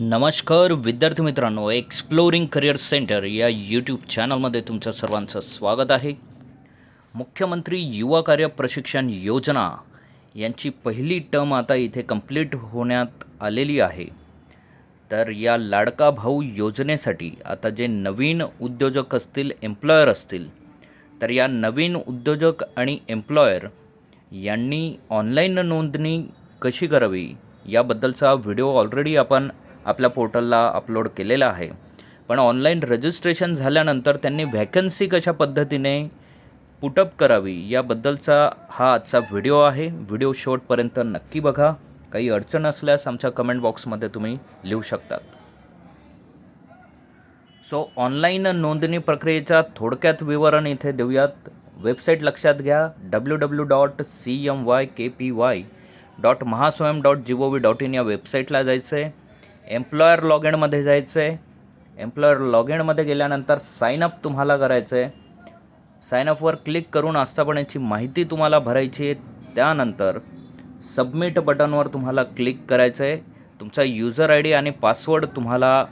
नमस्कार विद्यार्थी मित्रांनो एक्सप्लोरिंग करिअर सेंटर या यूट्यूब चॅनलमध्ये तुमचं सर्वांचं स्वागत आहे. मुख्यमंत्री युवा कार्य प्रशिक्षण योजना यांची पहिली टर्म आता इथे कंप्लीट होण्यात आलेली आहे. तर या लाडका भाऊ योजनेसाठी आता जे नवीन उद्योजक असतील एम्प्लॉयर असतील तर या नवीन उद्योजक आणि एम्प्लॉयर यांनी ऑनलाईन नोंदणी कशी करावी याबद्दलचा व्हिडिओ ऑलरेडी आपण आपल्या पोर्टलला अपलोड केलेला आहे. पण ऑनलाईन रजिस्ट्रेशन झाल्यानंतर त्यांनी व्हॅकन्सी कशा पद्धतीने पुटअप करावी याबद्दलचा हा आजचा व्हिडिओ आहे. व्हिडिओ शेवटपर्यंत नक्की बघा. काही अडचण असल्यास आमच्या कमेंट बॉक्समध्ये तुम्ही लिहू शकतात. सो ऑनलाईन नोंदणी प्रक्रियेचा थोडक्यात विवरण इथे देऊयात. वेबसाईट लक्षात घ्या. W W dot C M Y K P Y dot Mahaswayam dot G O V dot in या वेबसाईटला जायचं आहे एम्प्लॉयर लॉग इनमध्ये जायचं आहे एम्प्लॉयर लॉग इनमध्ये गेल्यानंतर साईनअप तुम्हाला करायचं आहे साईनअपवर क्लिक करून आस्थापनेची माहिती तुम्हाला भरायची आहे. त्यानंतर सबमिट बटनवर तुम्हाला क्लिक करायचं आहे तुमचा युजर आय डी आणि पासवर्ड तुम्हाला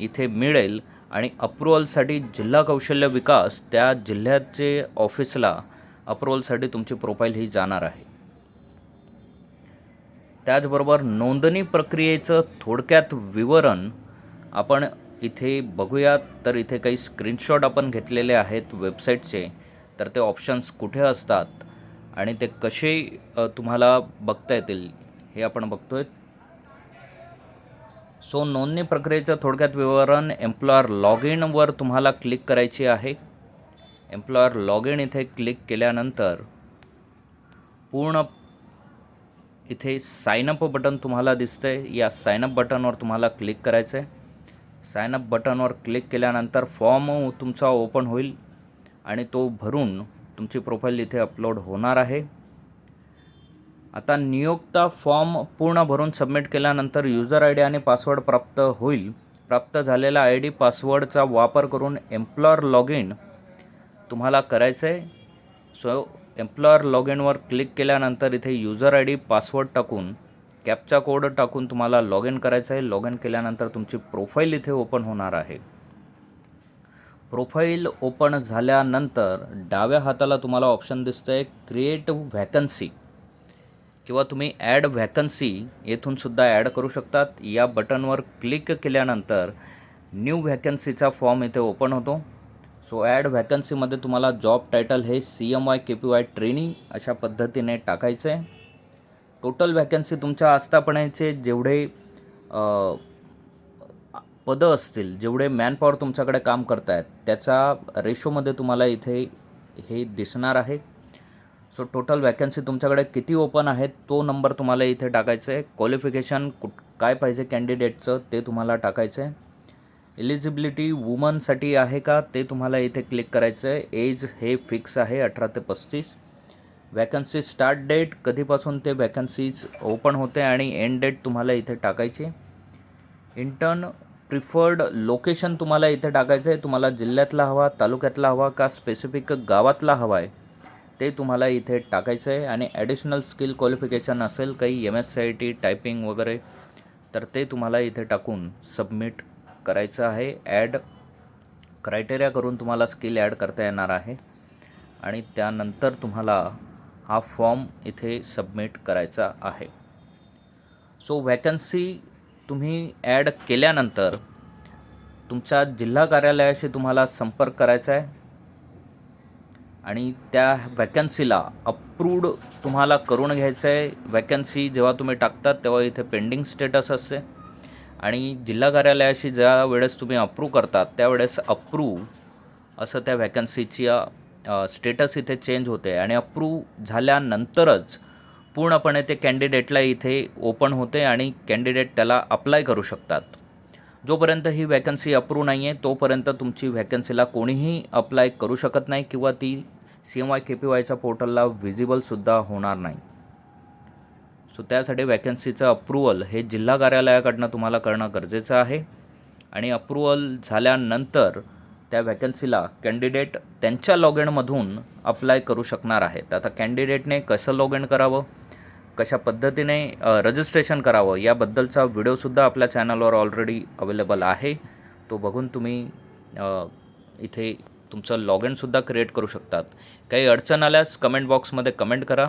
इथे मिळेल. आणि अप्रुव्हलसाठी जिल्हा कौशल्य विकास त्या जिल्ह्याचे ऑफिसला अप्रुव्हलसाठी तुमची प्रोफाईल ही जाणार आहे. त्याचबरोबर नोंदणी प्रक्रियेचं थोडक्यात विवरण आपण इथे बघूयात तर इथे काही स्क्रीनशॉट आपण घेतलेले आहेत वेबसाईटचे तर ते ऑप्शन्स कुठे असतात आणि ते कसे तुम्हाला बघता येतील हे आपण बघतोय. सो नोंदणी प्रक्रियेचं थोडक्यात विवरण एम्प्लॉयर लॉग इनवर तुम्हाला क्लिक करायची आहे. एम्प्लॉयर लॉग इन इथे क्लिक केल्यानंतर पूर्ण इथे साईनअप बटन तुम्हाला दिसतंय. या साईनअप बटनवर तुम्हाला क्लिक करायचं आहे साईनअप बटनवर क्लिक केल्यानंतर फॉर्म तुमचा ओपन होईल आणि तो भरून तुमची प्रोफाईल इथे अपलोड होणार आहे. आता नियोक्ता फॉर्म पूर्ण भरून सबमिट केल्यानंतर युजर आय डी आणि पासवर्ड प्राप्त होईल. प्राप्त झालेला आय डी पासवर्डचा वापर करून एम्प्लॉयर लॉग इन तुम्हाला करायचं आहे सो एम्प्लॉयर लॉग इनवर क्लिक केल्यानंतर इथे युजर आय डी पासवर्ड टाकून कॅपचा कोड टाकून तुम्हाला लॉग इन करायचं आहे. लॉग इन केल्यानंतर तुमची प्रोफाईल इथे ओपन होणार आहे. प्रोफाईल ओपन झाल्यानंतर डाव्या हाताला तुम्हाला ऑप्शन दिसतं आहे क्रिएट व्हॅकन्सी किंवा तुम्ही ॲड व्हॅकन्सी येथूनसुद्धा ॲड करू शकतात. या बटनवर क्लिक केल्यानंतर न्यू व्हॅकन्सीचा फॉर्म इथे ओपन होतो. सो ॲड व्हॅकन्सीमध्ये तुम्हाला जॉब टायटल हे C M Y K P Y training अशा पद्धतीने टाकायचं आहे टोटल व्हॅकन्सी तुमच्या आस्थापनेचे जेवढे पदं असतील जेवढे मॅनपॉवर तुमच्याकडे काम करतायत त्याचा रेशोमध्ये तुम्हाला इथे हे दिसणार आहे. सो टोटल वॅकन्सी तुमच्याकडे किती ओपन आहेत तो नंबर तुम्हाला इथे टाकायचं आहे क्वालिफिकेशन कुठ काय पाहिजे कॅन्डिडेटचं ते तुम्हाला टाकायचं आहे एलिजिबिलिटी वुमनसाठी आहे का? ते तुम्हाला इथे क्लिक करायचं आहे एज हे फिक्स आहे अठरा ते पस्तीस. वॅकन्सी स्टार्ट डेट कधीपासून ते वॅकन्सीज ओपन होते आणि एंड डेट तुम्हाला इथे टाकायची. इंटर्न प्रिफर्ड लोकेशन तुम्हाला इथे टाकायचं आहे तुम्हाला जिल्ह्यातला हवा तालुक्यातला हवा का स्पेसिफिक गावातला हवा आहे ते तुम्हाला इथे टाकायचं आहे आणि ॲडिशनल स्किल क्वालिफिकेशन असेल काही M S C I T typing वगैरे तर ते तुम्हाला इथे टाकून सबमिट करायचं आहे. ॲड क्रायटेरिया करून तुम्हाला स्किल ॲड करता येणार आहे. आणि त्यानंतर तुम्हाला हा फॉर्म इथे सबमिट करायचा आहे. सो वॅकन्सी तुम्ही ॲड केल्यानंतर तुमच्या जिल्हा कार्यालयाशी तुम्हाला संपर्क करायचा आहे. आणि त्या वॅकन्सीला अप्रूव्ड तुम्हाला करून घ्यायचं आहे. वॅकन्सी जेव्हा तुम्ही टाकतात तेव्हा इथे पेंडिंग स्टेटस असते. आणि जिल्हा कार्यालयाशी ज्या वेळेस तुम्ही अप्रूव्ह करतात त्यावेळेस अप्रूव्ह असं त्या व्हॅकन्सीची स्टेटस इथे चेंज होते आणि अप्रूव्ह झाल्यानंतरच पूर्णपणे ते कॅन्डिडेटला इथे ओपन होते आणि कॅन्डिडेट त्याला अप्लाय करू शकतात. जोपर्यंत ही वॅकन्सी अप्रूव्ह नाही आहे तोपर्यंत तुमची व्हॅकन्सीला कोणीही अप्लाय करू शकत नाही किंवा ती C M Y K P वायच्या पोर्टलला व्हिजिबलसुद्धा होणार नाही. सो त्यासाठी वॅकन्सीचं अप्रुवल हे जिल्हा कार्यालयाकडनं तुम्हाला करणं गरजेचं आहे. आणि अप्रुवल झाल्यानंतर त्या व्हॅकन्सीला कॅन्डिडेट त्यांच्या लॉग इनमधून अप्लाय करू शकणार आहेत. आता कॅन्डिडेटने कसं लॉग इन करावं? कशा पद्धतीने रजिस्ट्रेशन करावं? याबद्दलचा व्हिडिओसुद्धा आपल्या चॅनलवर ऑलरेडी अवेलेबल आहे. तो बघून तुम्ही इथे तुमचं लॉग इनसुद्धा क्रिएट करू शकतात. काही अडचण आल्यास कमेंट बॉक्समध्ये कमेंट करा.